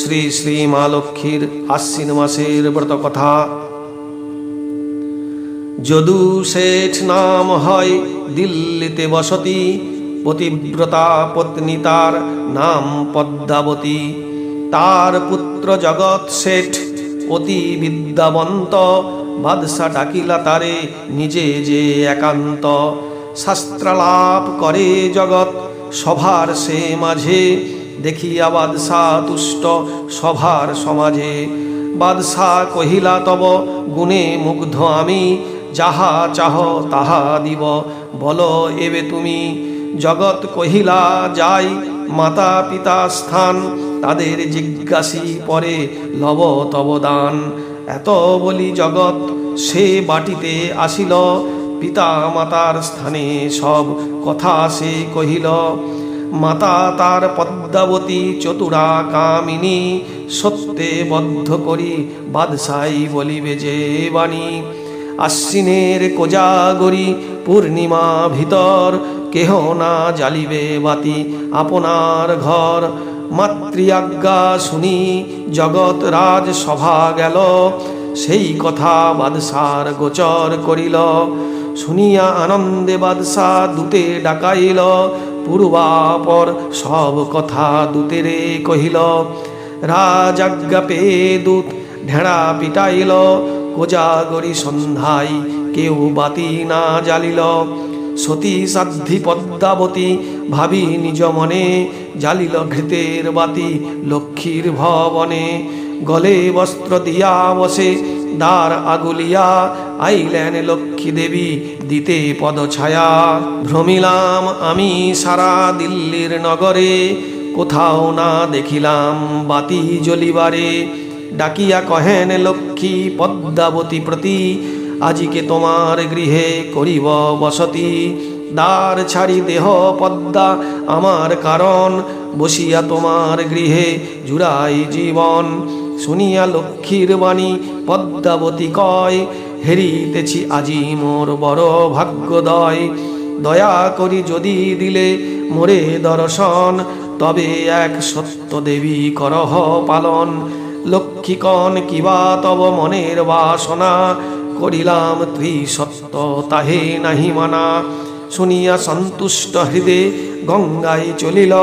শ্রী শ্রী মা লক্ষ্মীর আশ্বিন মাসের ব্রত কথা যদু শেঠ নাম হয় দিল্লিতে বসতি, পতিব্রতা পত্নী তার নাম পদ্মাবতী। তার পুত্র জগৎ শেঠ, অতি বিদ্যাবন্ত। বাদশা ডাকিলা তারে নিজে যে একান্ত। শাস্ত্রালাপ করে জগৎ, সভার সে মাঝে। দেখিয়া বাদশা তুষ্ট সভার সমাজে। বাদশা কহিলা, তব গুণে মুগ্ধ আমি। যাহা চাহ, তাহা দিব। বলো, এবে তুমি জগৎ কহিলা, যাই মাতা পিতা স্থান, তাদের জিজ্ঞাসি পরে লব তব দান এত বলি জগৎ সে বাটিতে আসিল পিতা মাতার স্থানে সব কথা সে কহিল। মাতা তার পদ্মাবতী চতুরা কামিনী, সত্যে বদ্ধ করি, বাদশাই বলিবে যে বাণী। আশ্বিনের কোজাগরি পূর্ণিমা ভিতর কেহ না জ্বালিবে বাতি। আপনার ঘর মাতৃআজ্ঞা শুনি, জগৎ রাজ সভা গেল, সেই কথা বাদশার গোচর করিল। শুনিয়া আনন্দে বাদশা দূতে ডাকাইল, পূর্বাপর সব কথা দূতেরে কহিল রাজাজ্ঞা পেয়ে দূত ঢেড়া পিটাইল কোজাগরি সন্ধ্যায় কেউ বাতি না জ্বালিল। সতী সাধ্যি পদ্মাবতী ভাবি নিজ মনে জ্বালিল ঘৃতের বাতি লক্ষ্মীর ভবনে। গলে বস্ত্র দিয়া বসে, দ্বার আগুলিয়া আইলেন লক্ষ্মী দেবী দিতে পদছায়া। ভ্রমিলাম আমি সারা দিল্লির নগরে, কোথাও না দেখিলাম বাতি জ্বলিবারে। ডাকিয়া কহেন, লক্ষ্মী পদ্মাবতী প্রতি, আজিকে তোমার গৃহে করিব বসতি। দ্বার ছাড়ি দেহ পদ্মা আমার কারণ, বসিয়া তোমার গৃহে জুড়াই জীবন। শুনিয়া লক্ষ্মীর বাণী পদ্মাবতী কয়, হেরিতেছি আজি মোর বড় ভাগ্যদয়। দয়া করি যদি দিলে মোরে দর্শন, তবে এক সত্য দেবী করহ পালন। লক্ষ্মীকণ কিবা তব মনের বাসনা, করিলাম ত্রিসত্য তাহে নাহি মানা। শুনিয়া সন্তুষ্ট হৃদে গঙ্গায় চলিল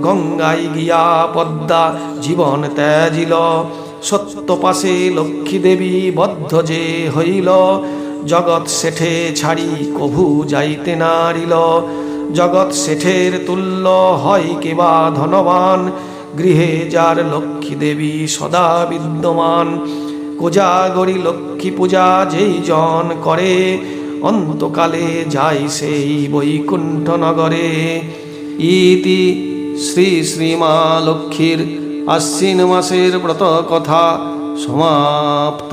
গঙ্গায় গিয়া পদ্মা জীবন ত্যাজিল। সত্য পাশে লক্ষ্মী দেবী বদ্ধ যে হইল, জগৎ শেঠে ছাড়ি কভু যাইতে নারিল। জগৎ শেঠের তুল্য হয় কেবা ধনবান গৃহে যার লক্ষ্মী দেবী সদা বিদ্যমান। কোজাগরি লক্ষ্মী পূজা যেই জন করে, অন্তকালে যায় সেই বৈকুণ্ঠ নগরে। ইতি শ্রী শ্রীমা লক্ষ্মীর আশ্বিন মাসের ব্রত কথা সমাপ্ত।